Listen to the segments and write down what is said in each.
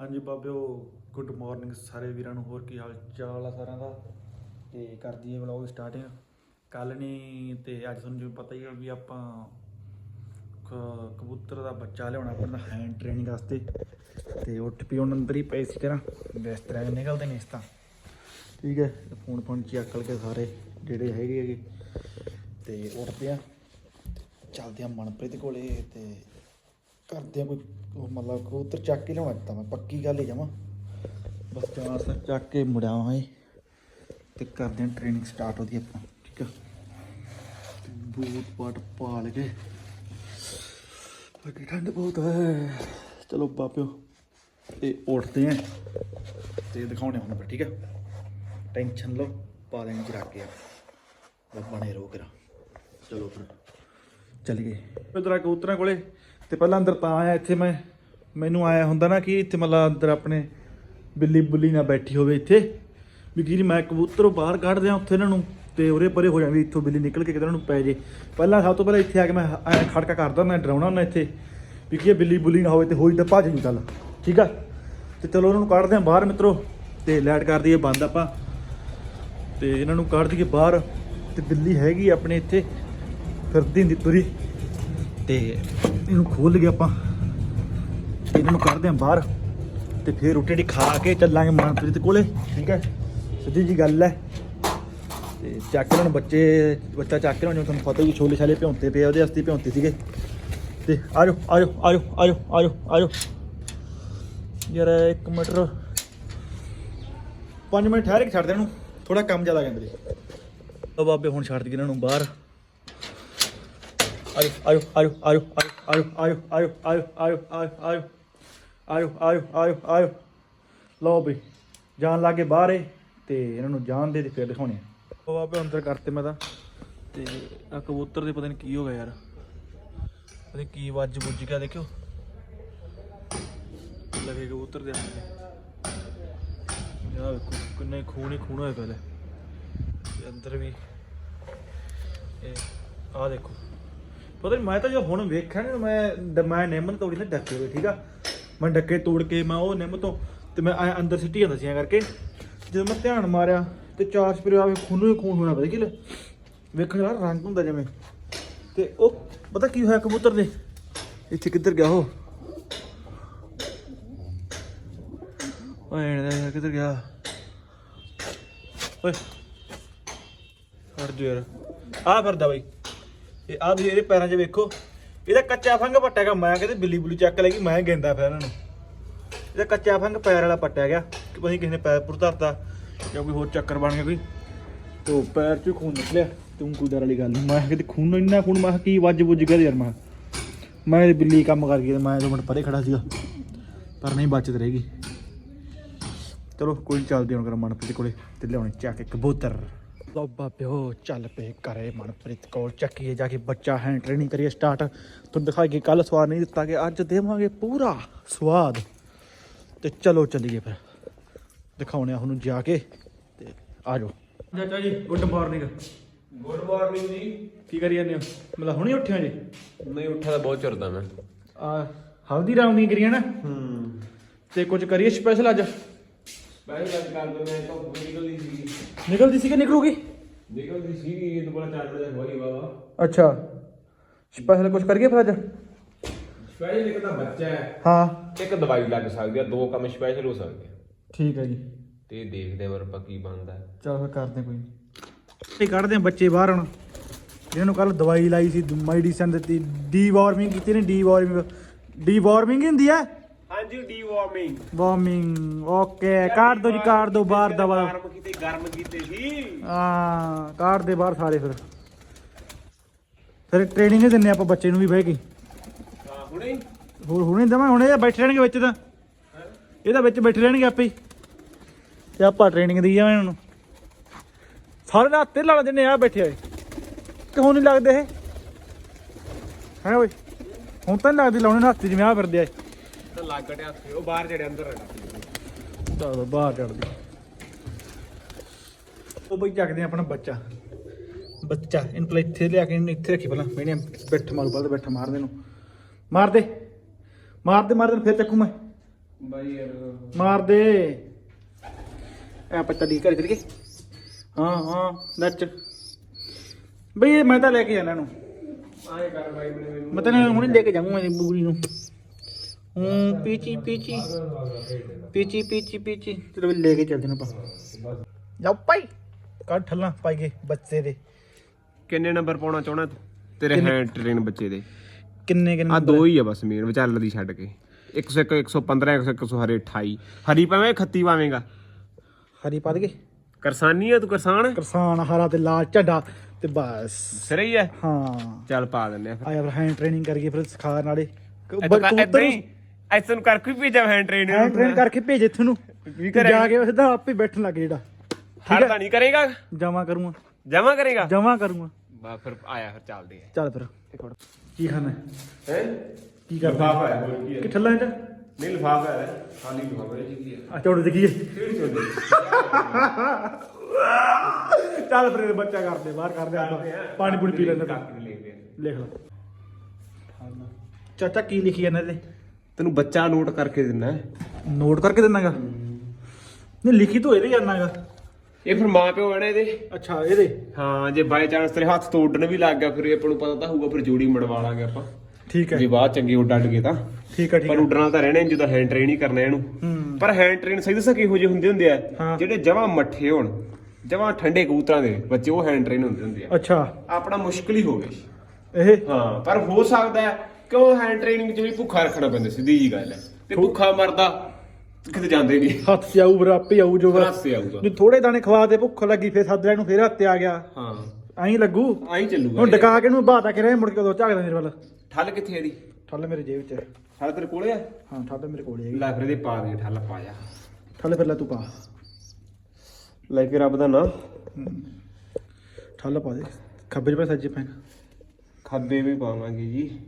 ਹਾਂਜੀ ਬਾਬਿਓ good morning ਸਾਰੇ ਵੀਰਾਂ ਨੂੰ, ਹੋਰ ਕੀ ਹਾਲ ਚਾਲ ਆ ਸਾਰਿਆਂ ਦਾ? ਤੇ ਕਰ ਦਈਏ ਵਲੌਗ ਸਟਾਰਟਿੰਗ ਕੱਲ ਨਹੀਂ ਤੇ ਅੱਜ ਤੁਹਾਨੂੰ ਜਿਵੇਂ ਪਤਾ ਹੀ ਆ ਵੀ ਆਪਾਂ ਕ- ਕਬੂਤਰ ਦਾ ਬੱਚਾ ਲਿਆਉਣਾ ਪੈਂਦਾ ਹੈਂਡ ਟ੍ਰੇਨਿੰਗ ਵਾਸਤੇ। ਤੇ ਉੱਠ ਪਈ ਹੁਣ ਅੰਦਰ ਹੀ ਪਏ ਸੀ ਤੇਰਾ ਬਿਸਤਰਾ ਵਿੱਚ ਨਿਕਲਦੇ ਨੇ ਇਸ ਤਾਂ। ਠੀਕ ਹੈ ਫੋਨ ਫੋਨ 'ਚ ਚੱਕਲ ਕੇ ਸਾਰੇ ਜਿਹੜੇ ਹੈਗੇ ਹੈਗੇ। ਤੇ ਉੱਠਦੇ ਆ, ਚੱਲਦੇ ਆ ਮਨਪ੍ਰੀਤ ਕੋਲੇ ਤੇ ਕਰਦੇ ਆ ਕੋਈ, ਉਹ ਮਤਲਬ ਕਬੂਤਰ ਚੱਕ ਕੇ ਲਿਆਉਣਾ ਤਾਂ ਮੈਂ, ਪੱਕੀ ਗੱਲ ਹੀ ਜਾਵਾਂ ਬਸ ਚਾਰ ਸਰ ਚੱਕ ਕੇ ਮੁੜਾਵਾਂ ਤੇ ਕਰਦੇ ਆ ਟ੍ਰੇਨਿੰਗ ਸਟਾਰਟ ਉਹਦੀ ਆਪਾਂ, ਠੀਕ ਆ? ਬੂਟ ਪਾਟ ਪਾਲ ਕੇ। ਬਾਕੀ ਠੰਡ ਬਹੁਤ ਹੈ ਚਲੋ ਬਾਪਿਓ, ਤੇ ਉੱਠਦੇ ਆ। ਤੇ ਦਿਖਾਉਣੇ ਹੁਣ ਫਿਰ, ਠੀਕ ਆ? ਟੈਨਸ਼ਨ ਲਓ, ਪਾ ਦੇਣੀ ਚ ਰੱਖ ਕੇ ਆ। ਬਸ ਬਣੇ ਰਹੋ ਕਰਾ ਚਲੋ ਫਿਰ ਚਲੀਏ ਇਧਰ ਕਬੂਤਰਾਂ ਕੋਲੇ। ਤੇ ਪਹਿਲਾਂ ਅੰਦਰ ਤਾਂ ਆਇਆ, ਇੱਥੇ ਮੈਂ, ਮੈਨੂੰ ਆਇਆ ਹੁੰਦਾ ਨਾ ਕਿ ਇੱਥੇ ਮਤਲਬ ਅੰਦਰ ਆਪਣੇ ਬਿੱਲੀ ਬੁੱਲੀ ਨਾ ਬੈਠੀ ਹੋਵੇ ਇੱਥੇ। ਵੀ ਕੀ ਮੈਂ ਕਬੂਤਰ ਬਾਹਰ ਕੱਢ ਦਿਆਂ ਉੱਥੇ ਇਹਨਾਂ ਨੂੰ ਤੇ ਉਰੇ ਪਰੇ ਹੋ ਜਾਂਦੀ, ਇੱਥੋਂ ਬਿੱਲੀ ਨਿਕਲ ਕੇ ਕਿਤੇ ਉਹਨਾਂ ਨੂੰ ਪੈ ਜੇ। ਪਹਿਲਾਂ ਸਭ ਤੋਂ ਪਹਿਲਾਂ ਇੱਥੇ ਆ ਕੇ ਮੈਂ ਐ ਖੜਕਾ ਕਰਦਾ ਮੈਂ ਡਰਾਉਣਾ ਹੁੰਦਾ ਇੱਥੇ ਵੀ ਕੀ ਇਹ ਬਿੱਲੀ ਬੁੱਲੀ ਨਾ ਹੋਵੇ ਤੇ ਹੋਈ ਤਾਂ ਭੱਜ ਜੂ ਚੱਲ, ਠੀਕ ਆ? ਤੇ ਚਲੋ ਉਹਨਾਂ ਨੂੰ ਕੱਢਦੇ ਆ ਬਾਹਰ ਮਿੱਤਰੋ ਤੇ ਲਾਈਟ ਕਰ ਦਈਏ ਬੰਦ ਆਪਾਂ। ਤੇ ਇਹਨਾਂ ਨੂੰ ਕੱਢ ਦਈਏ ਬਾਹਰ ਤੇ ਬਿੱਲੀ ਹੈਗੀ ਆਪਣੇ ਇੱਥੇ, ਫਿਰਦੀ ਹੁੰਦੀ ਤੁਰੀ। ਤੇ ਇਹਨੂੰ ਖੋਲ ਲਈਏ ਆਪਾਂ। ਤੇ ਇਹਨਾਂ ਨੂੰ ਕੱਢਦੇ ਆਂ ਬਾਹਰ ਤੇ ਫਿਰ ਰੋਟੀ ਰੋਟੀ ਖਾ ਕੇ ਚੱਲਾਂਗੇ ਮਨਪ੍ਰੀਤ ਕੋਲੇ, ਠੀਕ ਹੈ? ਸਿੱਧੀ ਜੀ ਗੱਲ ਹੈ। ਤੇ ਚੱਕ ਲੈਣ ਬੱਚੇ, ਬੱਚਾ ਚੱਕ ਲੈਣ ਜਿਵੇਂ ਤੁਹਾਨੂੰ ਪਤਾ ਹੀ ਛੋਲੇ ਛਾਲੇ ਭਿਉਂਤੇ ਪਏ ਉਹਦੇ ਵਾਸਤੇ ਭਿਉਂਤੇ ਸੀਗੇ। ਤੇ ਆਜੋ ਆਜੋ ਆਜੋ ਆਜੋ ਆਜੋ ਆਜੋ। ਯਾਰ ਇੱਕ ਮੀਟਰ 5 ਮਿੰਟ ਠਹਿਰ ਕੇ ਛੱਡ ਦੇ ਇਹਨੂੰ। ਥੋੜਾ ਕੰਮ ਜ਼ਿਆਦਾ ਕਹਿੰਦੇ ਉਹ ਬਾਬੇ, ਹੁਣ ਛੱਡ ਦੇ ਇਹਨਾਂ ਨੂੰ ਬਾਹਰ। ਆਜੋ ਆਜੋ ਆਜੋ ਆਜੋ ਆਜੋ ਆਜੋ ਆਜੋ ਆਜੋ ਆਜੋ ਆਜੋ ਆਜੋ ਆਜੋ ਆਜੋ ਆਜੋ ਆਜੋ ਲਓ ਬਈ ਜਾਣ ਲਾਗੇ ਬਾਹਰ ਏ ਤੇ ਇਹਨਾਂ ਨੂੰ ਜਾਣ ਦੇ ਤੇ ਫਿਰ ਦਿਖਾਉਣੇ ਆ ਉਹ ਬਾਬੇ ਅੰਦਰ ਕਰਤੇ ਮੈਂ ਤਾਂ ਤੇ ਆ ਕਬੂਤਰ ਦੇ ਪਤਾ ਨਹੀਂ ਕੀ ਹੋ ਗਿਆ ਯਾਰ ਪਤਾ ਕੀ ਵੱਜ ਬੁੱਝ ਗਿਆ ਦੇਖਿਓ ਲੱਗੇ ਕਬੂਤਰ ਦੇ ਹੱਥ ਯਾ ਕਿੰਨੇ ਖੂਨ ਹੀ ਖੂਨ ਹੋਇਆ ਪਹਿਲੇ ਅੰਦਰ ਵੀ ਇਹ ਆ ਦੇਖੋ ਪਤਾ ਨਹੀਂ ਮੈਂ ਤਾਂ ਜੋ ਹੁਣ ਵੇਖਿਆ ਨਾ, ਮੈਂ ਮੈਂ ਨਿੰਮ ਤੋੜੀ ਨਾ ਡੱਕੇ ਹੋਏ, ਠੀਕ ਆ? ਮੈਂ ਡੱਕੇ ਤੋੜ ਕੇ, ਮੈਂ ਉਹ ਨਿੰਮ ਤੋਂ ਤੇ ਮੈਂ ਐਂ ਅੰਦਰ ਸਿੱਟੀ ਜਾਂਦਾ ਸੀ ਐਂ ਕਰਕੇ। ਜਦੋਂ ਮੈਂ ਧਿਆਨ ਮਾਰਿਆ ਤੇ ਚਾਰ ਸਪਰੇ ਆਵੇ ਖੂਨੋਂ ਹੀ ਖੂਨ ਹੋਣਾ, ਪਤਾ ਕਿ ਵੇਖਣ ਵਾਲਾ ਰੰਗ ਹੁੰਦਾ ਜਿਵੇਂ। ਤੇ ਉਹ, ਪਤਾ ਕੀ ਹੋਇਆ ਕਬੂਤਰ ਦੇ? ਇੱਥੇ ਕਿੱਧਰ ਗਿਆ ਉਹ? ਓਏ ਇਹਦਾ ਕਿੱਧਰ ਗਿਆ? ਓਏ ਹਰ ਜੋ ਯਾਰ। ਆ ਫਿਰਦਾ ਬਾਈ। ਇਹ ਆਹ ਤੁਸੀਂ ਇਹਦੇ ਪੈਰਾਂ 'ਚ ਵੇਖੋ, ਇਹਦਾ ਕੱਚਾ ਫੰਗ ਪੱਟਿਆ ਗਿਆ। ਮੈਂ ਕਹਿੰਦੇ ਬਿੱਲੀ ਬੁੱਲੀ ਚੱਕ ਲੈ ਗਈ, ਮੈਂ ਗੇਂਦਾ ਫਿਰ ਇਹਨਾਂ ਨੂੰ। ਇਹਦਾ ਕੱਚਾ ਫੰਗ ਪੈਰ ਵਾਲਾ ਪੱਟਿਆ ਗਿਆ, ਕਿ ਪਤਾ ਨੀ ਕਿਸੇ ਨੇ ਪੈਰ ਪੁਰ ਧਰਤਾ ਜਾਂ ਕੋਈ ਹੋਰ ਚੱਕਰ ਬਣ ਗਿਆ ਕੋਈ। ਤੇ ਪੈਰ 'ਚ ਖੂਨ ਨਿਕਲਿਆ, ਤੂੰ ਕੋਈ ਡਰ ਵਾਲੀ ਗੱਲ ਨਹੀਂ ਮੈਂ ਕਿਹਾ ਖੂਨ ਇੰਨਾ ਖੂਨ, ਮੈਂ ਕਿਹਾ ਕੀ ਵੱਜ ਬੁੱਝ ਗਿਆ ਯਾਰ, ਮੈਂ ਕਿਹਾ। ਮੈਂ ਇਹ ਬਿੱਲੀ ਕੰਮ ਕਰ ਗਈ ਤੇ ਮੈਂ ਦੋ ਮਿੰਟ ਪਰੇ ਖੜਾ ਸੀਗਾ, ਪਰ ਨਹੀਂ ਬਚਤ ਰਹੇਗੀ। ਚਲੋ, ਕੋਈ ਨੀ, ਚੱਲਦੇ ਹੁਣ ਕਰ ਮਨਪ੍ਰੀਤ ਕੋਲੇ, ਤੇ ਲਿਆਉਣੇ ਚੱਕ ਕੇ ਕਬੂਤਰ ਲਓ ਬਾਬਿਓ ਚੱਲ ਪਏ ਕਰੇ ਮਨਪ੍ਰੀਤ ਕੋਲ ਚੱਕੀਏ ਜਾ ਕੇ ਬੱਚਾ ਹੈ ਟ੍ਰੇਨਿੰਗ ਕਰੀਏ ਸਟਾਰਟ ਤੁਹਾਨੂੰ ਦਿਖਾਈਏ ਕੱਲ ਸਵਾਦ ਨਹੀਂ ਦਿੱਤਾ ਕਿ ਅੱਜ ਦੇਵਾਂਗੇ ਪੂਰਾ ਸਵਾਦ। ਤੇ ਚਲੋ ਚੱਲੀਏ ਫਿਰ। ਦਿਖਾਉਣੇ ਆ ਉਹਨੂੰ ਜਾ ਕੇ ਤੇ ਆ ਜਾਓ। ਚਾਚਾ ਜੀ ਗੁੱਡ ਮਾਰਨਿੰਗ ਗੁੱਡ ਮਾਰਨਿੰਗ ਜੀ। ਕੀ ਕਰੀ ਜਾਂਦੇ ਹੋ? ਮਤਲਬ ਹੁਣੇ ਉੱਠਿਆ ਜੀ? ਨਹੀਂ ਉੱਠਿਆ ਤਾਂ ਬਹੁਤ ਚਿਰ ਦਾ ਮੈਂ। ਆ ਹਲਦੀ ਰਾਮ ਕਰੀਆਂ ਨਾ? ਹੂੰ। ਤੇ ਕੁਝ ਕਰੀਏ ਸਪੈਸ਼ਲ ਅੱਜ? ਗੱਲ ਕਰ ਮੈਂ ਤਾਂ ਨਿਕਲਦੀ ਸੀ। ਨਿਕਲਦੀ ਸੀ ਕਿ ਨਿਕਲੂਗੀ? ਨਿਕਲਦੀ ਸੀ ਇਹ ਦੁਬਾਰਾ ਚਾਰ ਵਜੇ ਹੋਈ ਬਾਬਾ। ਅੱਛਾ। ਸਪੈਸ਼ਲ ਕੁਝ ਕਰੀਏ ਫਿਰ ਅੱਜ? ਸਪੈਸ਼ਲ ਇੱਕ ਤਾਂ ਬੱਚਾ ਹੈ। ਹਾਂ। ਇੱਕ ਦਵਾਈ ਲੱਗ ਸਕਦੀ ਆ ਦੋ ਕੰਮ ਸਪੈਸ਼ਲ ਹੋ ਸਕਦੇ ਆ। ਠੀਕ ਹੈ ਜੀ। ਤੇ ਦੇਖਦੇ ਵਰ ਆਪਾਂ ਕੀ ਬਣਦਾ। ਚਲ ਫਿਰ ਕਰਦੇ ਕੋਈ ਇਹ ਕੱਢਦੇ ਆ ਬੱਚੇ ਬਾਹਰ ਹੁਣ। ਇਹਨਾਂ ਨੂੰ ਕੱਲ ਦਵਾਈ ਲਾਈ ਸੀ ਮੈਡੀਸਨ ਦਿੱਤੀ ਡੀ ਵਾਰਮਿੰਗ ਕੀਤੀ ਨੇ ਡੀ ਵਾਰਮਿੰਗ ਡੀ ਵਾਰਮਿੰਗ ਹੁੰਦੀ ਹੈ। ਹਾਂਜੀ ਵਾਰਮਿੰਗ ਓਕੇ ਕੱਢ ਦੋ ਜੀ ਕੱਢ ਦੋ ਬਾਹਰ ਦਵਾ ਗਰਮ ਕੀਤੇ ਗਰਮ ਕੀਤੇ ਸੀ। ਹਾਂ ਕੱਢ ਦੇ ਬਾਹਰ ਸਾਰੇ ਫਿਰ। ਫਿਰ ਟ੍ਰੇਨਿੰਗ ਹੀ ਦਿੰਨੇ ਆਪਾਂ ਬੱਚੇ ਨੂੰ ਵੀ ਬਹਿ ਕੇ। ਹਾਂ ਹੁਣੇ ਹੋਰ ਹੁਣੇ ਦਵਾਂ ਹੁਣ ਇਹ ਬੈਠੇ ਰਹਿਣਗੇ ਵਿੱਚ ਤਾਂ। ਇਹਦਾ ਵਿੱਚ ਬੈਠੇ ਰਹਿਣਗੇ ਆਪੇ ਹੀ। ਤੇ ਆਪਾਂ ਟ੍ਰੇਨਿੰਗ ਦੀ ਜਾਵਾਂ ਇਹਨਾਂ ਨੂੰ। ਸਾਰੇ ਰਾਤ ਤੇ ਲਾ ਦਿੰਨੇ ਆ ਬੈਠੇ ਹੋਏ। ਕਿਉਂ ਨਹੀਂ ਲੱਗਦੇ ਇਹ। ਹੈ ਓਏ? ਹੁਣ ਤਾਂ ਨੀ ਲੱਗਦੀ ਲਾਉਣੇ ਨੂੰ ਹੱਥ ਜਿਵੇਂ ਆ ਫਿਰਦੇ ਆ ਤਾਂ ਲੱਗ ਸੀ ਉਹ ਬਾਹਰ ਜਿਹੜੇ ਅੰਦਰ ਰਹਿਣਾ ਚਲੋ ਬਾਹਰ ਚੜਦੀ ਉਹ ਬਈ ਚੱਕਦੇ ਆ ਆਪਣਾ ਬੱਚਾ। ਬੱਚਾ ਇਹਨੂੰ ਪਹਿਲਾਂ ਇੱਥੇ ਲਿਆ ਕੇ ਇਹਨੂੰ ਇੱਥੇ ਰੱਖੀ ਪਹਿਲਾਂ। ਮੈਨੇ ਬਿੱਠ ਮਾਰੂ ਪਹਿਲਾਂ ਬਿੱਠ ਮਾਰ ਦੇ ਨੂੰ ਮਾਰ ਦੇ। ਮਾਰ ਦੇ ਮਾਰ ਦੇ ਫਿਰ ਚੱਕੂ ਮੈਂ। ਬਾਈ ਮਾਰ ਦੇ। ਐ ਆਪਾਂ ਚੱਲੀ ਘਰ ਚੱਲੀਏ। ਹਾਂ ਹਾਂ ਨੱਚ। ਬਈ ਇਹ ਮੈਂ ਤਾਂ ਲੈ ਕੇ ਜਾਣਾ ਇਹਨੂੰ। ਆਏ ਕਰ ਬਾਈ ਮੈਨੂੰ ਮੈਂ ਤਾਂ ਹੁਣੇ ਲੈ ਕੇ ਜਾਊਂਗਾ ਇਹ ਬੂਰੀ ਨੂੰ। ਹੂੰ ਪੀਚੀ ਪੀਚੀ। ਪੀਚੀ ਪੀਚੀ ਪੀਚੀ। ਚਲੋ ਵੀ ਲੈ ਕੇ ਚੱਲਦੇ ਨੇ ਆਪਾਂ। ਜਾਓ ਭਾਈ ਕੱਢ ਠੱਲਾਂ ਪਾਈ ਗਏ ਬੱਚੇ ਦੇ। ਕਿੰਨੇ ਨੰਬਰ ਪਾਉਣਾ ਚਾਹਣਾ ਤੂੰ? ਤੇਰੇ ਹੈਂਡ ਟ੍ਰੇਨ ਬੱਚੇ ਦੇ। ਕਿੰਨੇ ਕਿੰਨੇ ਆ ਦੋ ਹੀ ਆ ਬਸ ਮੇਨ ਵਿਚਾਲ ਦੀ ਛੱਡ ਕੇ। 101 115 101 ਹਰੇ 28 ਹਰੀ ਪਾਵੇਂ ਖੱਤੀ ਪਾਵੇਂਗਾ। ਹਰੀ ਪਾ ਦਗੇ ਕਰਸਾਨੀ ਆ ਤੂੰ ਕਰਸਾਨ? ਕਿਸਾਨ ਹਰਾ ਤੇ ਲਾਲ ਝੰਡਾ ਤੇ ਬਸ। ਸਿਰੇ ਹੀ ਹਾਂ। ਚੱਲ ਪਾ ਦਿੰਨੇ ਆ ਫਿਰ। ਆਇਆ ਫਿਰ ਹੈਂਡ ਟ੍ਰੇਨਿੰਗ ਕਰੀਏ ਫਿਰ ਸਿਖਾ ਨਾਲੇ ਇਦਾਂ ਹੀ? ਐਸਨ ਕਰਕੇ ਵੀ ਭੇਜਾਂ ਹੈਂਡ ਟ੍ਰੇਨ ਹੈਂਡ ਟ੍ਰੇਨ ਕਰਕੇ ਭੇਜ ਇੱਥੇ ਨੂੰ। ਵੀ ਤੂੰ ਜਾ ਕੇ ਸਿੱਧਾ ਆਪੇ ਬੈਠਣ ਲੱਗ ਜਿਹੜਾ। ਹੜਦਾ ਨਹੀਂ ਕਰੇਗਾ? ਜਮਾ ਕਰੂੰਗਾ। ਜਮਾ ਕਰੇਗਾ? ਜਮਾ ਕਰੂੰਗਾ। ਬਾ ਫਿਰ ਆਇਆ ਫਿਰ ਚੱਲਦੇ ਆ। ਚੱਲ ਫਿਰ। ਕੀ ਖਾਣਾ ਹੈ? ਹੈ? ਕੀ ਕਰਨਾ ਲਫਾਫਾ ਹੈ ਹੋਰ ਕੀ ਹੈ? ਕਿ ਠੱਲਾਂ ਚ ਨਹੀਂ ਲਫਾਫਾ ਹੈ। ਖਾਲੀ ਲਫਾਫਾ ਹੈ? ਜੀ ਆ ਚੌੜ ਦੇਖੀਏ ਕਿਹੜੀ ਚੋਦੀ ਚੱਲ ਫਿਰ ਬੱਚਾ ਕਰਦੇ ਬਾਹਰ ਕਰਦੇ ਆਪਾਂ। ਪਾਣੀ ਪੂਣੀ ਪੀ ਲੈਂਦੇ ਤਾਂ ਆ। ਲਿਖ ਲਓ ਚਾਚਾ ਕੀ ਲਿਖੀ ਜਾਂਦਾ ਇਹਦੇ ਤੈਨੂੰ ਬੱਚਾ ਨੋਟ ਕਰਕੇ ਦਿੰਨਾ ਹੈ। ਨੋਟ ਕਰਕੇ ਦਿੰਨਾਗਾ ਨਹੀਂ ਲਿਖੀ ਤਾਂ ਇਹਦੇ ਜਾਂਦਾਗਾ। ਇਹ ਫਿਰ ਮਾਂ ਪਿਓ ਆਣੇ ਇਹਦੇ। ਅੱਛਾ ਇਹਦੇ? ਹਾਂ ਜੇ ਬਾਈ ਚਾਂਸ ਤੇਰੇ ਹੱਥ ਤੋਂ ਉੱਡਣ ਵੀ ਲੱਗ ਗਿਆ ਫਿਰ ਇਹ ਆਪਾਂ ਨੂੰ ਪਤਾ ਤਾਂ ਹੋਊਗਾ ਫਿਰ ਜੋੜੀ ਮੜਵਾ ਲਾਂਗੇ ਆਪਾਂ। ਠੀਕ ਹੈ। ਜੇ ਬਾਅਦ ਚੰਗੇ ਉੱਡ ਅੱਡ ਗਏ ਤਾਂ। ਠੀਕ ਹੈ ਠੀਕ ਪਰ ਉੱਡਣਾ ਤਾਂ ਰਹਿਣਾ ਜਦੋਂ ਹੈਂਡ ਟ੍ਰੇਨ ਹੀ ਕਰਨਾ ਇਹਨੂੰ। ਹੂੰ। ਪਰ ਹੈਂਡ ਟ੍ਰੇਨ ਸਹੀ ਦੱਸਾਂ ਕਿਹੋ ਜਿਹੇ ਹੁੰਦੇ ਹੁੰਦੇ ਆ। ਜਿਹੜੇ ਜਮਾਂ ਮੱਠੇ ਹੋਣ ਜਮਾਂ ਠੰਡੇ ਕਬੂਤਰਾਂ ਦੇ ਬੱਚੇ ਉਹ ਹੈਂਡ ਟ੍ਰੇਨ ਹੁੰਦੇ ਹੁੰਦੇ ਆ। ਅੱਛਾ। ਆਪਣਾ ਮੁਸ਼ਕਲ ਹੀ ਹੋ ਗਿਆ। ਇਹ? ਹਾਂ ਪਰ ਹੋ ਸਕਦਾ ਹੈ ਕਿ ਉਹ ਹੈਂਡ ਟ੍ਰੇਨਿੰਗ 'ਚ ਵੀ ਭੁੱਖਾ ਰੱਖਣਾ ਪੈਂਦਾ ਸਿੱਧੀ ਜੀ ਗੱਲ ਹੈ। ਤੇ ਭੁੱਖਾ ਮਰਦਾ ਕਿਤੇ ਜਾਂਦੇ ਨਹੀਂ। ਹੱਥ ਚ ਆਊ ਫਿਰ ਆਪੇ ਆਊ ਜੋ ਹੱਥ ਤੇ ਆਊਗਾ। ਜੇ ਥੋੜੇ ਦਾਣੇ ਖਵਾ ਦੇ ਭੁੱਖ ਲੱਗੀ ਫਿਰ ਸਾਦਰਿਆਂ ਨੂੰ ਫਿਰ ਹੱਥੇ ਆ ਗਿਆ। ਹਾਂ। ਐਂ ਲੱਗੂ? ਆਈ ਚੱਲੂਗਾ ਹੁਣ ਡਕਾ ਕੇ ਨੂੰ ਬਾਤਾ ਕੇ ਰਹੇ ਮੁੜ ਕੇ ਉਦੋਂ ਝਾਕਦਾ ਮੇਰੇ ਵੱਲ। ਠੱਲ ਕਿੱਥੇ ਇਹਦੀ? ਠੱਲ ਮੇਰੇ ਜੇਬ ਚ। ਠੱਲ ਤੇਰੇ ਕੋਲੇ ਆ? ਹਾਂ ਠੱਲ ਮੇਰੇ ਕੋਲ ਹੈਗੀ। ਲੈ ਫਿਰ ਇਹਦੇ ਪਾ ਦੇ ਠੱਲ ਪਾ ਜਾ। ਠੱਲ ਫਿਰ ਲੈ ਤੂੰ ਪਾ। ਲੈ ਕੇ ਰੱਬ ਦਾ ਨਾਂ ਠੱਲ ਪਾ ਦੇ। ਖੱਬੇ ਪੈ ਸੱਜੇ ਪੈਣ ਖੱਬੇ ਵੀ ਪਾਵਾਂਗੇ ਜੀ।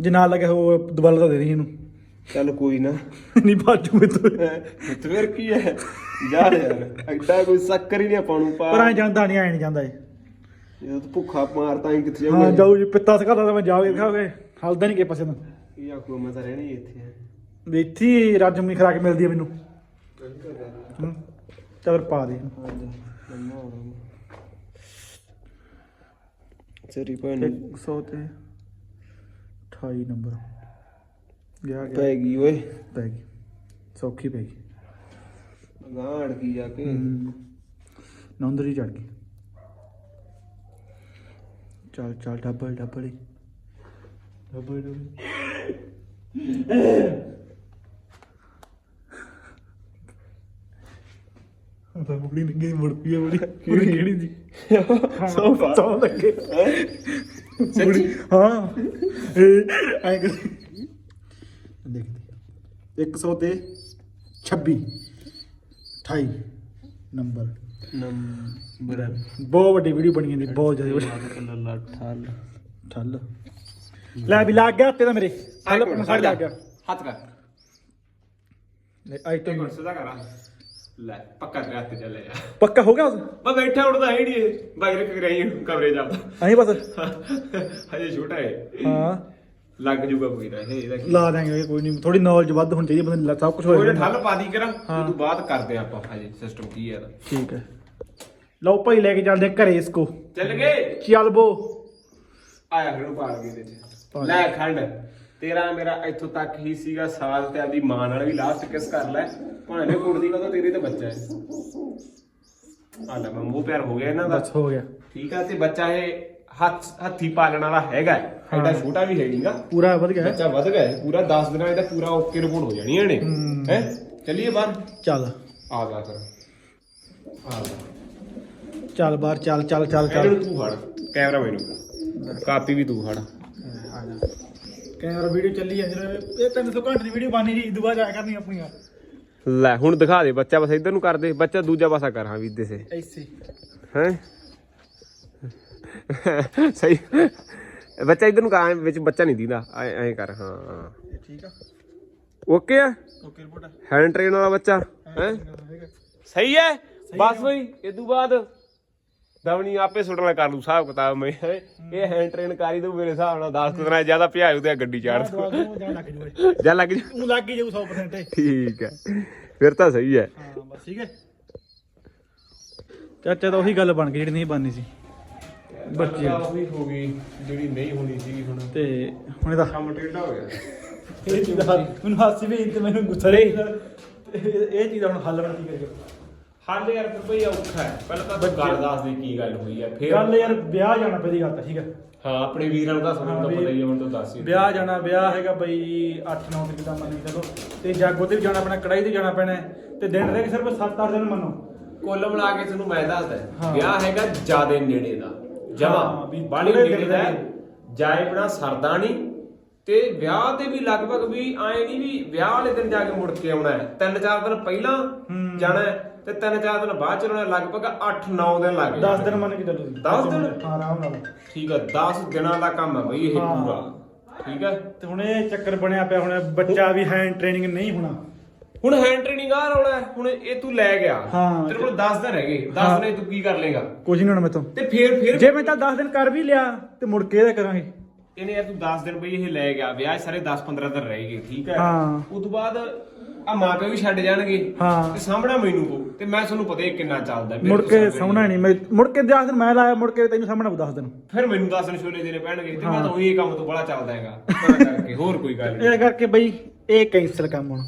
ਜੇ ਨਾਲ ਲੱਗੇ ਉਹ ਦੁਬਾਰਾ ਤਾਂ ਦੇ ਦੇ ਇਹਨੂੰ। ਚੱਲ ਕੋਈ ਨਾ। ਨਹੀਂ ਬਾਜੂ ਮੇ ਤੂੰ। ਫੇਰ ਕੀ ਹੈ? ਜਾ ਯਾਰ ਐਡਾ ਕੋਈ ਸ਼ੱਕਰ ਹੀ ਨਹੀਂ ਆਪਾਂ ਨੂੰ ਪਾ। ਪਰ ਐ ਜਾਂਦਾ ਨਹੀਂ ਐ ਨਹੀਂ ਜਾਂਦਾ ਇਹ। ਜਦੋਂ ਤੂੰ ਭੁੱਖਾ ਮਾਰਤਾ ਹੀ ਕਿੱਥੇ ਹਾਂ ਜਾਊਗਾ? ਜਾਊ ਜੀ ਪਿੱਤਾ ਸਕਾਦਾ ਤਾਂ ਮੈਂ ਜਾਵੇ ਦਿਖਾਓਗੇ ਹਲਦਾ ਨਹੀਂ ਕਿ ਪਾਸੇ ਨੂੰ ਇਹ ਆਖੂ ਮੈਂ ਤਾਂ ਰਹਿਣਾ ਹੀ ਇੱਥੇ ਆ ਵੀ ਇੱਥੇ ਹੀ ਰਾਜਮੀ ਖਰਾਕ ਮਿਲਦੀ ਹੈ ਮੈਨੂੰ। ਹੂੰ ਤਾਂ ਫਿਰ ਪਾ ਦੇ। ਚਰੀ ਭੈਣ 100 ਤੇ 28 ਨੰਬਰ। ਗਿਆ ਗਿਆ। ਪੈ ਗਈ ਓਏ। ਪੈ ਗਈ। ਸੌਖੀ ਪੈ ਗਈ। ਗਾਂ ਅੜ ਗਈ ਜਾ ਕੇ ਨੌਂਦਰੀ ਚੜ ਗਈ। ਚੱਲ ਚੱਲ ਡਬਲ ਡਬਲ ਡਬਲ ਡਬਲ। ਉਹ ਬੁੜੀ ਨਿੱਗੀ ਮੁੜ ਪਈ ਆ ਬੁੜੀ। ਪੂਰੀ ਕਿਹੜੀ ਦੀ ਸੋਫਾ ਸੌ ਲੱਗੇ। ਸੱਚੀ? ਹਾਂ। ਇਹ ਐਂ ਕਰ। ਦੇਖਦੇ। 100 ਤੇ 26 28 ਨੰਬਰ। ਨੰਬਰ। ਬਹੁਤ ਵੱਡੀ ਵੀਡੀਓ ਬਣੀ ਜਾਂਦੀ ਬਹੁਤ ਜ਼ਿਆਦਾ ਲੱਲਾ ਠਾਲ। ਠੱਲ। ਲੈ ਵੀ ਲੱਗ ਗਿਆ ਹੱਥੇ ਤਾਂ ਮੇਰੇ। ਠੱਲ ਸਾਈਡ ਲੱਗ ਗਿਆ। ਹੱਥ ਕਰ। ਨਹੀਂ ਅੱਜ ਤੋਂ ਸਿੱਧਾ ਕਰਾ। ਲੈ ਪੱਕਾ ਤੇ ਹੱਥ ਚੱਲੇ ਜਾ ਪੱਕਾ ਹੋ ਗਿਆ ਉਸ ਬਾ ਬੈਠਾ ਉੜਦਾ ਹੀ ਨਹੀਂ ਇਹ ਬਾਈ ਰੱਖ ਕੇ ਰਹੀ ਕਮਰੇ ਜਾ ਐਂ ਬਸ। ਹਜੇ ਛੋਟਾ ਹੈ ਹਾਂ। ਲੱਗ ਜੂਗਾ ਕੋਈ ਨਾ ਇਹ ਇਹਦਾ ਕੀ? ਲਾ ਦਾਂਗੇ ਕੋਈ ਨਹੀਂ ਥੋੜੀ ਨੌਲੇਜ ਵੱਧ ਹੋਣੀ ਚਾਹੀਦੀ ਬੰਦੇ ਨੂੰ ਸਭ ਕੁਝ ਕੋਈ ਨਾ ਠੱਲ ਪਾ ਦੀ ਕਰਾਂ ਹਾਂ। ਤੂੰ ਬਾਅਦ ਕਰਦੇ ਆਪਾਂ ਹਜੇ ਸਿਸਟਮ ਕੀ ਹੈ ਇਹਦਾ। ਠੀਕ ਹੈ। ਲਓ ਭਾਈ ਲੈ ਕੇ ਚੱਲਦੇ ਆ ਘਰੇ ਇਸਕੋ। ਚੱਲ ਗਏ। ਚੱਲ ਬੋ। ਆਇਆ ਫਿਰ ਉਹ ਪਾ ਗਏ ਇਹਦੇ ਪਾ ਚ ਲੈ ਖੰਡ। ਤੇਰਾ ਮੇਰਾ ਇੱਥੋਂ ਤੱਕ ਹੀ ਸੀਗਾ ਸਾਲ ਤੇ ਆਪਦੀ ਮਾਂ ਨਾਲ ਵੀ ਲਾਸਟ ਕਿਸ ਕਰ ਲੈ। ਭਾਣੇ ਕੁੜਦੀ ਕਦੋਂ ਤੇਰੇ ਤੇ ਬੱਚਾ ਹੈ। ਆ ਲੈ ਮੈਂ ਮੋਹ ਪਿਆਰ ਹੋ ਗਿਆ ਇਹਨਾਂ ਦਾ। ਬਸ ਹੋ ਗਿਆ। ਠੀਕ ਆ ਤੇ ਬੱਚਾ ਇਹ ਹੱਥ ਹੱਥੀ ਪਾਲਣ ਵਾਲਾ ਹੈਗਾ ਹੈ। ਐਡਾ ਛੋਟਾ ਵੀ ਹੈ ਨਹੀਂਗਾ। ਪੂਰਾ ਵਧ ਗਿਆ। ਬੱਚਾ ਵਧ ਗਿਆ ਹੈ। ਪੂਰਾ 10 ਦਿਨਾਂ ਇਹਦਾ ਪੂਰਾ ਓਕੇ ਰਿਪੋਰਟ ਹੋ ਜਾਣੀ ਇਹਨੇ। ਹੂੰ। ਹੈ? ਚੱਲੀਏ ਬਾਹਰ। ਚੱਲ। ਆ ਗਿਆ ਫਿਰ। ਆ ਗਿਆ ਚੱਲ ਬਾਹਰ ਚੱਲ ਚੱਲ ਚੱਲ ਚੱਲ। ਇਹਨੂੰ ਤੂੰ ਫੜ। ਕੈਮਰਾ ਮੈਨੂੰ ਕਾਪੀ ਵੀ ਤੂੰ ਫੜ। ਕੈਮਰਾ ਵੀਡੀਓ ਚੱਲੀ ਜਾਂਦੀ ਇਹ 300 ਘੰਟੇ ਦੀ ਵੀਡੀਓ ਬਾਨੀ ਜੀ ਦੁਬਾਰਾ ਜਾਇਆ ਕਰਨੀ ਆਪਣੀਆਂ। ਲੈ ਹੁਣ ਦਿਖਾ ਦੇ ਬੱਚਾ ਬਸ ਇਧਰ ਨੂੰ ਕਰ ਦੇ ਬੱਚਾ ਦੂਜਾ ਪਾਸਾ ਕਰ ਹਾਂ ਵੀ ਇੱਦੇ ਸੇ। ਐਸੇ ਹੈ? ਸਹੀ। ਬੱਚਾ ਇਧਰ ਨੂੰ ਕਰ ਵਿੱਚ ਬੱਚਾ ਨਹੀਂ ਦੀਦਾ ਐ ਐ ਕਰ ਹਾਂ ਠੀਕ ਆ? ਓਕੇ ਆ? ਓਕੇ ਰਿਪੋਰਟ ਹੈਂਡ ਟ੍ਰੇਨ ਵਾਲਾ ਬੱਚਾ ਹੈ? ਸਹੀ ਹੈ? ਬਸ ਬਈ ਤੋਂ ਬਾਅਦ ਦਵਣੀ ਆਪੇ ਸੁੱਟਣਾ ਕਰ ਲੂ ਹਿਸਾਬ ਕਿਤਾਬ ਮੈਂ। ਇਹ ਹੈਂਡ ਟ੍ਰੇਨ ਕਰੀ ਤੂੰ ਮੇਰੇ ਹਿਸਾਬ ਨਾਲ 10 ਦਿਨਾਂ ਜ਼ਿਆਦਾ ਭਜਾਇਓ ਤੇ ਗੱਡੀ ਚਾੜ ਦੂੰ ਜਾਂ ਲੱਗ ਜਾ ਲੱਗ ਜਾ। ਉਹ ਲੱਗ ਜਾਊ 100% ਇਹ। ਠੀਕ ਹੈ। ਫਿਰ ਤਾਂ ਸਹੀ ਹੈ। ਹਾਂ ਬਸ ਠੀਕ ਹੈ। ਚਾਚਾ ਤਾਂ ਉਹੀ ਗੱਲ ਬਣ ਗਈ ਜਿਹੜੀ ਨਹੀਂ ਬਣਨੀ ਸੀ। ਬੱਚੇ ਉਹੀ ਹੋ ਗਈ ਜਿਹੜੀ ਨਹੀਂ ਹੋਣੀ ਸੀ ਹੁਣ। ਤੇ ਹੁਣ ਇਹਦਾ ਕੰਮ ਟੇਢਾ ਹੋ ਗਿਆ। ਇਹ ਚੀਜ਼ ਦਾ ਮੈਨੂੰ ਹਾਸੀ ਵੀ ਤੇ ਮੈਨੂੰ ਗੁੱਸਾ ਨਹੀਂ। ਇਹ ਚੀਜ਼ ਦਾ ਹੁਣ ਹੱਲ ਬਣ ਕੀ ਕਰੀਏ? ਹਾਲੇ ਯਾਰ ਫਿਰ ਭਈ ਔਖਾ ਹੈ। ਪਹਿਲਾਂ ਤਾਂ ਤੂੰ ਗੱਲ ਦੱਸ ਦੇ ਕੀ ਗੱਲ ਹੋਈ ਹੈ ਫਿਰ ਗੱਲ ਯਾਰ ਵਿਆਹ ਜਾਣਾ ਪੈਦੀ ਗੱਲ ਤਾਂ ਠੀਕ ਹੈ ਹਾਂ ਆਪਣੇ ਵੀਰਾਂ ਨੂੰ ਤਾਂ ਸਮਝ ਤਾਂ ਪਤਾ ਹੀ ਹੈ ਹੁਣ ਤੂੰ ਦੱਸ ਹੀ ਵਿਆਹ ਜਾਣਾ ਵਿਆਹ ਹੈਗਾ ਬਈ 8-9 ਤਰੀਕ ਦਾ ਮੰਨ ਕੇ ਚਲੋ। ਤੇ ਜਾਗੋ ਤੇ ਵੀ ਜਾਣਾ ਪੈਣਾ ਕੜਾਈ ਤੇ ਜਾਣਾ ਪੈਣਾ ਹੈ, ਤੇ ਦਿਨ ਰਹਿ ਸਿਰਫ 7-8 ਦਿਨ ਮੰਨੋ। ਕੁੱਲ ਮਿਲਾ ਕੇ ਤੁਹਾਨੂੰ ਮੈਂ ਦੱਸਦਾ ਹਾਂ। ਵਿਆਹ ਹੈਗਾ ਜਿਆਦੇ ਨੇੜੇ ਦਾ। ਹਾਂ, ਜਮਾ ਵੀ ਬਾਲੀ ਥੋੜ੍ਹੇ ਨੇੜੇ ਦਿਨ ਦਾ ਹੈ। ਜਾਏ ਬਣਾ ਸਰਦਾ ਨਹੀਂ। ਤੇ ਵਿਆਹ ਤੇ ਵੀ ਲਗਭਗ ਵੀ ਆਏ ਨਹੀਂ ਵੀ ਵਿਆਹ ਵਾਲੇ ਦਿਨ ਜਾ ਕੇ ਮੁੜ ਕੇ ਆਉਣਾ ਹੈ ਤਿੰਨ ਚਾਰ ਦਿਨ ਪਹਿਲਾਂ। ਜਾਣਾ ਹੈ ਤੇ ਤਿੰਨ ਚਾਰ ਦਿਨ ਬਾਅਦ ਚ ਆਉਣਾ ਹੈ। ਲਗਭਗ 8-9 ਦਿਨ ਲੱਗ 10 ਜਾਣਗੇ। ਦਿਨ ਮੰਨ ਕੇ ਚੱਲੋ ਤੁਸੀਂ ਦਸ ਦਿਨ? ਹਾਂ ਆਰਾਮ ਨਾਲ ਠੀਕ ਹੈ 10 ਦਿਨਾਂ ਦਾ ਕੰਮ ਹੈ ਬਈ ਇਹ। ਪੂਰਾ ਠੀਕ ਹੈ ਤੇ ਹੁਣ ਇਹ ਚੱਕਰ ਬਣਿਆ ਪਿਆ ਹੁਣ ਬੱਚਾ ਵੀ ਹੈਂਡ ਟ੍ਰੇਨਿੰਗ ਨਹੀਂ ਹੋਣਾ ਹੁਣ ਹੈਂਡ ਟ੍ਰੇਨਿੰਗ ਆ ਰੌਲਾ ਹੈ। ਹੁਣ ਇਹ ਤੂੰ ਲੈ ਗਿਆ। ਤੇਰੇ ਕੋਲ 10 ਦਿਨ ਰਹਿ ਗਏ 10 ਹਾਂ। ਦਿਨੇ ਤੂੰ ਕੀ ਕਰ ਲੇਗਾ ਕੁਝ ਨਹੀਂ ਹੋਣਾ ਮੇਤੋਂ ਤੇ ਫੇਰ ਫੇਰ ਜੇ ਮੈਂ ਤਾਂ 10 ਦਿਨ ਕਰ ਵੀ ਲਿਆ ਤੇ ਮੁੜ ਕੇ ਇਹਦਾ ਕਰਾਂਗੇ ਇਹਨੇ ਯਾਰ ਤੂੰ 10 ਦਿਨ ਬਈ ਇਹ ਲੈ ਗਿਆ ਵਿਆਹ 'ਚ ਸਾਰੇ 10-15 ਦਿਨ ਰਹਿ ਗਏ ਠੀਕ ਹੈ? ਹਾਂ। ਉਸ ਤੋਂ ਬਾਅਦ ਆ ਮਾਪੇ ਵੀ ਛੱਡ ਜਾਣਗੇ ਹਾਂ। ਤੇ ਸਾਹਮਣਾ ਮੈਨੂੰ ਕੋ ਤੇ ਮੈਂ ਤੁਹਾਨੂੰ ਪਤਾ ਹੀ ਕਿੰਨਾ ਚੱਲਦਾ ਮੇਰੇ ਮੁੜ ਤੋਂ ਕੇ ਸਾਹਮਣੇ। ਸਾਹਮਣਾ ਨਹੀਂ ਮੈਂ ਮੁੜ ਕੇ 10 ਦਿਨ ਮੈਂ ਲਾਇਆ ਮੁੜ ਕੇ ਤੈਨੂੰ ਸਾਹਮਣਾ 10 ਦਿਨ। ਫਿਰ ਮੈਨੂੰ 10 ਦਿਨ ਛੋਲੇ ਦੇਣੇ ਪੈਣਗੇ ਤੇ ਮੈਂ। ਤਾਂ ਉਹੀ ਕੰਮ ਤੋਂ ਬੜਾ ਚੱਲਦਾ ਹੈਗਾ। ਤਾਂ ਕਰਕੇ ਹੋਰ ਕੋਈ ਗੱਲ ਨਹੀਂ। ਇਹ ਕਰਕੇ ਬਈ ਇਹ ਕੈਂਸਲ ਕੰਮ ਹੁਣ।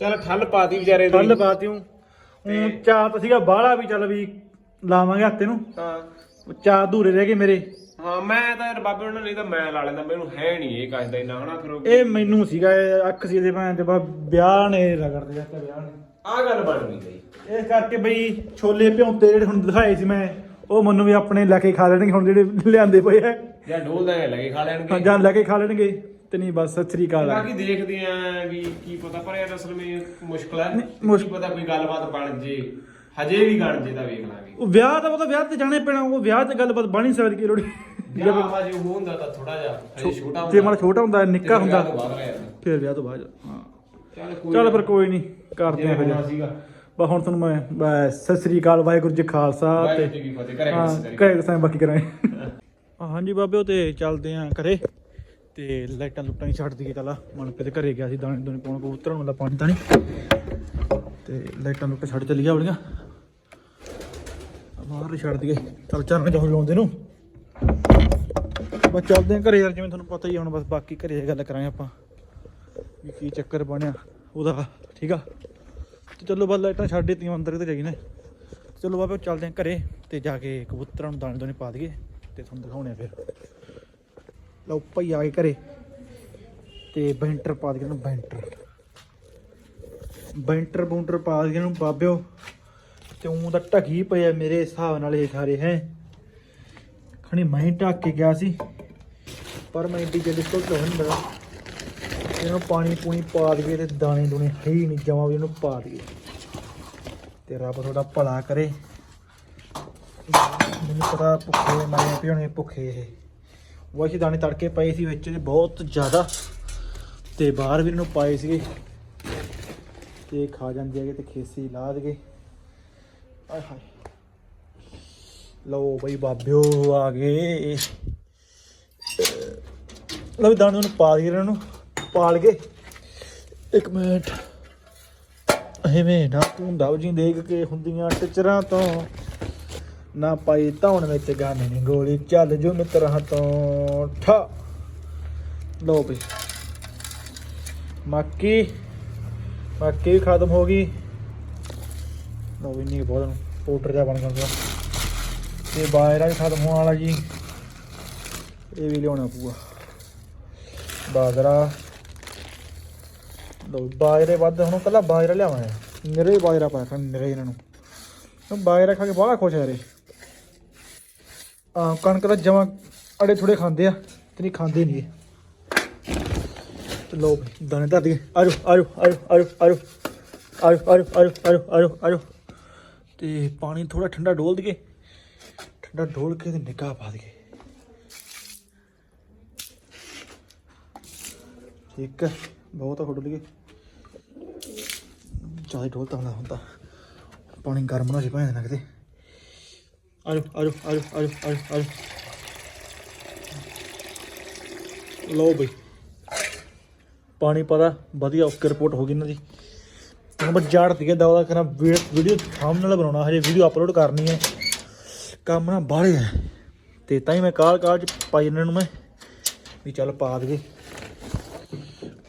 ਚੱਲ ਠੱਲ ਪਾਤੀ ਵਿਚਾਰੇ ਦੀ। ਕੱਲ ਬਾਤ ਹੂੰ ਚਾਹ ਤਾਂ ਸੀਗਾ ਬਾਹਲਾ ਵੀ ਚੱਲ ਵੀ ਲਾਵਾਂਗੇ ਹੱਤੇ ਨੂੰ ਹਾਂ। ਚਾਹ ਅਧੂਰੇ ਰਹਿ ਗਏ ਮੇਰੇ। ਹਾਂ ਮੈਂ ਤਾਂ ਯਾਰ ਬਾਬੇ ਉਹਨਾਂ ਨਹੀਂ ਤਾਂ ਮੈਂ ਲਾ ਲੈਂਦਾ ਮੈਨੂੰ ਹੈ ਨਹੀਂ ਇਹ ਕੱਜਦਾ ਇੰਨਾ ਹਨਾ ਫਿਰ ਉਹ- ਇਹ ਮੈਨੂੰ ਸੀਗਾ ਇਹ ਅੱਖ ਸੀ ਇਹਦੇ ਭੈਣ ਤੇ ਬਾ ਵਿਆਹ ਨੇ ਰਗੜਦੇ ਜਾਂਦੇ ਵਿਆਹ ਨੇ। ਆਹ ਗੱਲ ਬਣ ਗਈ ਬਈ। ਇਸ ਕਰਕੇ ਬਈ ਛੋਲੇ ਭਿਉਂਤੇ ਜਿਹੜੇ ਹੁਣ ਦਿਖਾਏ ਸੀ ਮੈਂ ਉਹ ਮੈਨੂੰ ਵੀ ਆਪਣੇ ਲੈ ਕੇ ਖਾ ਲੈਣਗੇ ਹੁਣ ਜਿਹੜੇ ਲਿਆਂਦੇ ਪਏ ਆ। ਜਾਂ ਡੋਲਦਾ ਹੈ ਲੱਗੇ ਖਾ ਹਾਂ, ਲੈਣਗੇ ਜਾਂ ਲੈ ਕੇ ਖਾ ਲੈਣਗੇ ਤੇ ਨਹੀਂ ਬਸ ਸਤਿ ਸ੍ਰੀ ਅਕਾਲ ਆ। ਬਾਕੀ ਦੇਖਦੇ ਆਂ ਵੀ ਕੀ ਪਤਾ ਪਰ ਯਾਰ ਅਸਲ ਵਿੱਚ ਮੁਸ਼ਕਲ ਹੈ ਨਹੀਂ, ਕੀ ਪਤਾ ਕੋਈ ਗੱਲਬਾਤ ਬਣ ਜੇ ਹਜੇ ਵੀ ਬਣ ਜੇ ਤਾਂ ਵੇਖ ਲਾਂਗੇ। ਉਹ ਵਿਆਹ ਤਾਂ ਉਹ ਤਾਂ ਵਿਆਹ ਤੇ ਜਾਣੇ ਪੈਣਾ ਉਹ ਵਿਆਹ ਤੇ ਗੱਲਬਾਤ ਬਣ ਨਹੀਂ ਸਕਦੀ ਕਿ ਲੋੜੀ। ਵਿਆਹ ਵਾ ਜੇ ਉਹ ਹੁੰਦਾ ਤਾਂ ਥੋੜਾ ਜਿਹਾ ਹਜੇ ਛੋਟਾ ਹੁੰਦਾ। ਜੇ ਮਾੜਾ ਛੋਟਾ ਹੁੰਦਾ ਨਿੱਕਾ ਤੇ ਵਿਆਹ ਹੁੰਦਾ ਤੋਂ ਬਾਅਦ ਲੈ ਜਾਂਦਾ। ਫਿਰ ਵਿਆਹ ਤੋਂ ਬਾਅਦ ਹਾਂ। ਚੱਲ ਕੋਈ ਚੱਲ ਫਿਰ ਕੋਈ ਨਹੀਂ ਕਰਦੇ ਆ ਫਿਰ। ਸੀਗਾ। ਬਸ ਹੁਣ ਤੁਹਾਨੂੰ ਮੈਂ ਬਸ ਸਤਿ ਸ੍ਰੀ ਅਕਾਲ ਵਾਹਿਗੁਰੂ ਜੀ ਖਾਲਸਾ ਵਾਹਿਗੁਰੂ ਤੇ ਜੀ ਕੀ ਫਤਿਹ ਹਾਂ ਘਰੇ ਬਾਕੀ ਕਰਾਂਗੇ ਹਾਂਜੀ ਬਾਬਿਓ ਤੇ ਚੱਲਦੇ ਆਂ ਘਰੇ। ਤੇ ਲਾਈਟਾਂ ਲੁੱਟਾਂ ਹੀ ਛੱਡ ਦਈਏ ਚੱਲ ਮਨਪ੍ਰੀਤ ਦੇ ਘਰੇ ਗਿਆ ਸੀ ਦਾਣੇ ਦੋਨੇ ਪਾਉਣ ਕਬੂਤਰਾਂ ਨੂੰ ਦਾ ਪਾਣੀ ਤਾਂ ਨਹੀਂ। ਤੇ ਲਾਈਟਾਂ ਲੁੱਟਾਂ ਛੱਡ ਚੱਲੀ ਜਾ ਬੜੀਆਂ ਬਾਹਰ ਹੀ ਛੱਡ ਦਈਏ। ਚੱਲ ਚੱਲ ਜਾ ਲਾਉਂਦੇ ਨੂੰ। ਬਸ ਚੱਲਦੇ ਆਂ ਘਰੇ ਯਾਰ, ਜਿਵੇਂ ਤੁਹਾਨੂੰ ਪਤਾ ਹੀ ਹੁਣ ਬਸ ਬਾਕੀ ਘਰੇ ਗੱਲ ਕਰਾਂਗੇ ਆਪਾਂ ਵੀ ਕੀ ਚੱਕਰ ਬਣਿਆ, ਉਹਦਾ ਠੀਕ ਆ? ਤੇ ਚਲੋ ਬਸ ਲਾਈਟਾਂ ਛੱਡ ਦਿੱਤੀਆਂ, ਅੰਦਰ ਕਿਤੇ ਜਾਈ ਨੇ। ਚਲੋ ਬਾਬੇ, ਚੱਲਦੇ ਆਂ ਘਰੇ ਤੇ ਜਾ ਕੇ ਕਬੂਤਰਾਂ ਨੂੰ ਦਾਣੇ ਦੋਨੇ ਪਾ ਦਈਏ ਤੇ ਤੁਹਾਨੂੰ ਦਿਖਾਉਣੇ ਆ ਫਿਰ। ਲਓ ਭਾਈ ਆ ਗਏ ਘਰੇ ਤੇ ਬੈਂਟਰ ਪਾ ਦਈਏ ਨੂੰ ਬੈਂਟਰ। ਬੈਂਟਰ ਬੂੰਟਰ ਪਾ ਦਈਏ ਨੂੰ ਬਾਬਿਓ। ਤੇ ਉਹ ਤਾਂ ਢਕੀ ਪਏ ਮੇਰੇ ਹਿਸਾਬ ਨਾਲ ਇਹ ਸਾਰੇ, ਹੈ। ਖਣੀ ਮੈਂ ਢੱਕ ਕੇ ਗਿਆ ਸੀ। ਪਰ ਮੈਂ ਇੰਡੀ ਜਲਦੀ ਤੋਂ ਕਿਉਂ ਨਹੀਂ ਮਿਲਿਆ ਇਹਨੂੰ ਪਾਣੀ ਪੂਣੀ ਪਾ ਦਈਏ ਤੇ ਦਾਣੇ ਦੂਣੇ ਹੈ ਹੀ ਨਹੀਂ, ਜਮਾ ਵੀ ਇਹਨੂੰ ਪਾ ਦਈਏ। ਤੇ ਰੱਬ ਤੁਹਾਡਾ ਭਲਾ ਕਰੇ। ਮੈਨੂੰ ਪਤਾ ਭੁੱਖੇ ਮੈਂ ਵੀ ਹੋਣੇ ਭੁੱਖੇ ਇਹ। ਵਾਸ਼ੀ ਦਾਣੇ ਤੜਕੇ ਪਏ ਸੀ ਵਿੱਚ ਇਹਦੇ ਬਹੁਤ ਜ਼ਿਆਦਾ। ਤੇ ਬਾਹਰ ਵੀ ਇਹਨੂੰ ਪਾਏ ਸੀਗੇ। ਤੇ ਖਾ ਜਾਂਦੇ ਹੈਗੇ ਤੇ ਖੇਸੀ ਲਾ ਦਗੇ ਆਏ ਹਾਏ। ਲਓ ਬਈ ਬਾਬਿਓ ਆ ਗਏ। ਲਓ ਦਾਣੇ ਨੂੰ ਪਾ ਦਈਏ ਇਹਨਾਂ ਨੂੰ, ਪਾਲ ਕੇ। ਇੱਕ ਮਿੰਟ। ਐਵੇਂ ਨਾ ਪੁੰਦਾ ਜੀ ਦੇਖ ਕੇ ਹੁੰਦੀਆਂ ਟਿਚਰਾਂ ਤੋਂ। ਨਾ ਪਾਈ ਧੌਣ ਵਿੱਚ ਗਾਣੇ ਨੇ ਗੋਲੀ, ਚੱਲ ਜੂ ਮਿੱਤਰਾਂ ਤੋਂ। ਠਾ। ਲੋ ਬਈ। ਮੱਕੀ ਮੱਕੀ ਵੀ ਖਤਮ ਹੋ ਗਈ। ਲੋ ਵੀ ਨਹੀਂ ਬਹੁਤ ਪਾਊਡਰ ਜਿਹਾ ਬਣ ਗਿਆ। ਤੇ ਬਾਇਰਾ ਵੀ ਖਤਮ ਹੋਣ ਵਾਲਾ ਜੀ। ਇਹ ਵੀ ਲਿਆਉਣਾ ਪਊਗਾ। ਬਾਜਰਾ। ਲੋ ਬਾਜਰੇ ਵੱਧ, ਹੁਣ ਕੱਲਾ ਬਾਜਰਾ ਲਿਆਵਾਂ ਨਿਰੇ ਬਾਜਰਾ ਪਾਇਆ ਕਰ ਨਿਰੇ ਇਹਨਾਂ ਨੂੰ। ਬਾਜਰਾ ਖਾ ਕੇ ਬਾਹਲਾ ਖੁਸ਼ ਹੈ ਰੇ ਆ ਕਣਕ ਦਾ ਜਮਾ ਅੜੇ ਥੋੜੇ ਖਾਂਦੇ ਆ, ਤੇ ਨਹੀਂ ਖਾਂਦੇ ਨਹੀਂ ਇਹ। ਲੋ ਦਾਣੇ ਧਰ ਦਈਏ। ਆਜੋ ਆਜੋ ਆਜੋ ਆਜੋ ਆਜੋ। ਆਜੋ ਆਜੋ ਆਜੋ ਆਜੋ ਆਜੋ ਆਜੋ। ਤੇ ਪਾਣੀ ਥੋੜਾ ਠੰਡਾ ਡੋਲ ਦਈਏ। ਠੰਡਾ ਡੋਲ ਕੇ ਤੇ ਨਿਕਾਹ ਪਾ ਦਈਏ। ਠੀਕ ਹੈ ਬਹੁਤ ਹੁੱਡ ਲਈਏ। ਜ਼ਿਆਦਾ ਢੋਲ ਤਾਂ ਹੁੰਦਾ ਹੁੰਦਾ। ਪਾਣੀ ਗਰਮ ਨਾ ਸੀ ਭਾਵੇਂ ਨਾ ਕਿਤੇ ਆਜੋ ਆਜੋ ਆਜੋ ਆਜੋ ਆਜੋ ਆਜੋ ਲਓ ਬਈ। ਪਾਣੀ ਪਤਾ ਵਧੀਆ ਓਕੇ ਰਿਪੋਰਟ ਹੋ ਗਈ ਇਹਨਾਂ ਦੀ। ਹੁਣ ਜਾੜ ਤੀਏ ਦਾ ਉਹਦਾ ਕਰਾਂ ਵੀਡੀਓ ਸਾਹਮਣੇ ਨਾਲ ਬਣਾਉਣਾ, ਹਜੇ ਵੀਡੀਓ ਅਪਲੋਡ ਕਰਨੀ ਹੈ। ਕੰਮ ਨਾ ਬਾਹਲੇ ਹੈ ਤੇ ਤਾਂ ਹੀ ਮੈਂ ਕਾਲ ਕਾਲ ਚ ਪਾਈ ਇਹਨਾਂ ਨੂੰ ਮੈਂ, ਵੀ ਚੱਲ ਪਾ ਦਈਏ।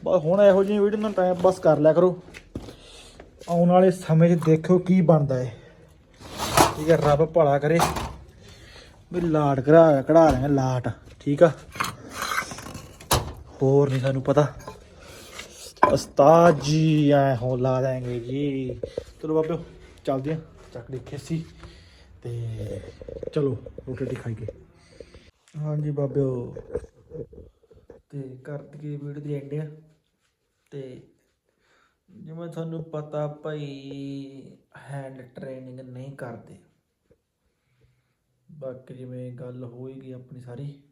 ਬਸ ਹੁਣ ਇਹੋ ਜਿਹੀ ਵੀਡੀਓ ਨਾਲ ਟਾਈਮ ਪਾਸ ਕਰ ਲਿਆ ਕਰੋ। ਆਉਣ ਵਾਲੇ ਸਮੇਂ 'ਚ ਦੇਖੋ ਕੀ ਬਣਦਾ ਏ। ਠੀਕ ਹੈ ਰੱਬ ਭਲਾ ਕਰੇ। ਵੀ ਲਾਟ ਕਰਾ ਕਢਾ ਰਹੇ ਲਾਟ, ਠੀਕ ਆ। ਹੋਰ ਨਹੀਂ ਸਾਨੂੰ ਪਤਾ। ਉਸਤਾਦ ਜੀ ਐ ਹੋ ਲਾ ਦੇਂਗੇ ਜੀ। ਚਲੋ ਬਾਬੇ ਚੱਲਦੇ ਆ ਚੱਕ ਦੇਖੇ ਸੀ ਤੇ ਚਲੋ ਰੋਟੀ ਖਾਈ ਖਾਈਏ। ਹਾਂਜੀ ਬਾਬਿਓ, ਤੇ ਕਰ ਦਈਏ ਵੀਡੀਓ ਦੀ ਐਂਡ ਆ? ਤੇ ਜਿਵੇਂ ਤੁਹਾਨੂੰ ਪਤਾ ਭਾਈ ਹੈਂਡ ਟ੍ਰੇਨਿੰਗ ਨਹੀਂ ਕਰਦੇ। ਬਾਕੀ ਜਿਵੇਂ ਗੱਲ ਹੋਏਗੀ ਆਪਣੀ ਸਾਰੀ।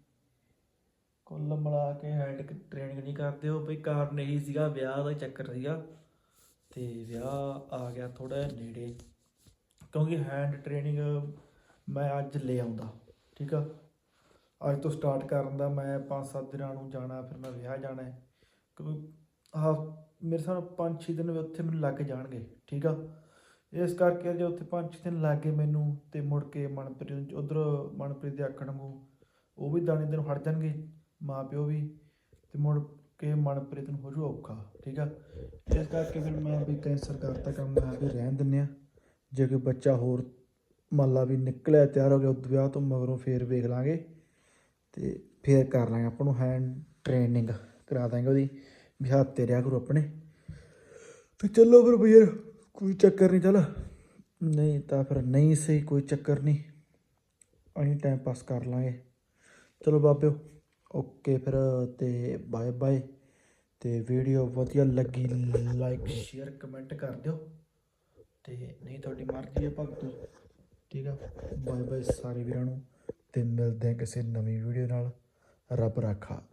ਕੁੱਲ ਮਿਲਾ ਕੇ ਹੈਂਡ ਟ੍ਰੇਨਿੰਗ ਨਹੀਂ ਕਰਦੇ, ਉਹ ਬਈ ਕਾਰਨ ਇਹੀ ਸੀਗਾ, ਵਿਆਹ ਦਾ ਚੱਕਰ ਸੀਗਾ। ਤੇ ਵਿਆਹ ਆ ਗਿਆ ਥੋੜਾ ਨੇੜੇ। ਕਿਉਂਕਿ ਹੈਂਡ ਟ੍ਰੇਨਿੰਗ ਮੈਂ ਅੱਜ ਲੈ ਆਉਂਦਾ, ਠੀਕ ਆ? ਅੱਜ ਤੋਂ ਸਟਾਰਟ ਕਰਨ ਦਾ ਮੈਂ 5-7 ਦਿਨਾਂ ਨੂੰ ਜਾਣਾ, ਫਿਰ ਮੈਂ ਵਿਆਹ ਜਾਣਾ ਹੈ। ਕਿਉਂਕਿ ਆਹ ਮੇਰੇ ਸਾਹ 5-6 ਦਿਨ ਵੀ ਉੱਥੇ ਮੈਨੂੰ ਲੱਗ ਜਾਣਗੇ, ਠੀਕ ਆ? ਇਸ ਕਰਕੇ ਜੇ ਉੱਥੇ 5-6 ਦਿਨ ਲੱਗ ਗਏ ਮੈਨੂੰ ਤੇ ਮੁੜ ਕੇ ਮਨਪ੍ਰੀਤ ਉਧਰ ਮਨਪ੍ਰੀਤ ਦੇ ਆਖਣ ਨੂੰ ਉਹ ਵੀ ਦਾਣੇ ਦਿਨ ਹਟ ਜਾਣਗੇ ਮਾਂ ਪਿਓ ਵੀ, ਤੇ ਮੁੜ ਕੇ ਮਨਪ੍ਰੀਤ ਨੂੰ ਹੋ ਜੂ ਔਖਾ, ਠੀਕ ਆ? ਇਸ ਕਰਕੇ ਫਿਰ ਮੈਂ ਵੀ ਕੈਂਸਲ ਕਰਤਾ ਕੰਮ ਮੈਂ ਵੀ ਰਹਿਣ ਦਿੰਨੇ ਆ ਜੇ ਕੋਈ ਬੱਚਾ ਹੋਰ ਮੰਨ ਲਾ ਵੀ ਨਿਕਲਿਆ, ਤਿਆਰ ਹੋ ਗਿਆ ਉਹ ਵਿਆਹ ਤੋਂ ਮਗਰੋਂ ਫੇਰ ਵੇਖ ਲਾਂਗੇ ਤੇ ਫੇਰ ਕਰ ਲਾਂਗੇ ਆਪਾਂ ਨੂੰ ਹੈਂਡ ਟ੍ਰੇਨਿੰਗ ਕਰਾ ਦਾਂਗੇ ਉਹਦੀ, ਵੀ ਹੱਥ ਤੇ ਰਿਆ ਕਰੋ ਆਪਣੇ। ਤੇ ਚੱਲੋ ਫਿਰ ਭਈਆ ਕੋਈ ਚੱਕਰ ਨਹੀਂ, ਚੱਲ। ਨਹੀਂ ਤਾਂ ਫਿਰ ਨਹੀਂ ਸਹੀ, ਕੋਈ ਚੱਕਰ ਨਹੀਂ। ਅਸੀਂ ਟਾਈਮ ਪਾਸ ਕਰ ਲਾਂਗੇ। ਚਲੋ ਬਾਬਿਓ ਓਕੇ ਫਿਰ ਤੇ ਬਾਏ ਬਾਏ ਤੇ ਵੀਡੀਓ ਵਧੀਆ ਲੱਗੀ ਲਾਈਕ ਸ਼ੇਅਰ ਕਮੈਂਟ ਕਰ ਦਿਓ। ਤੇ ਨਹੀਂ, ਤੁਹਾਡੀ ਮਰਜ਼ੀ ਹੈ ਭਗਤੋ। ਠੀਕ ਆ? ਬਾਏ ਬਾਏ ਸਾਰੇ ਵੀਰਾਂ ਨੂੰ ਤੇ ਮਿਲਦੇ ਹਾਂ ਕਿਸੇ ਨਵੀਂ ਵੀਡੀਓ ਨਾਲ। ਰੱਬ ਰਾਖਾ।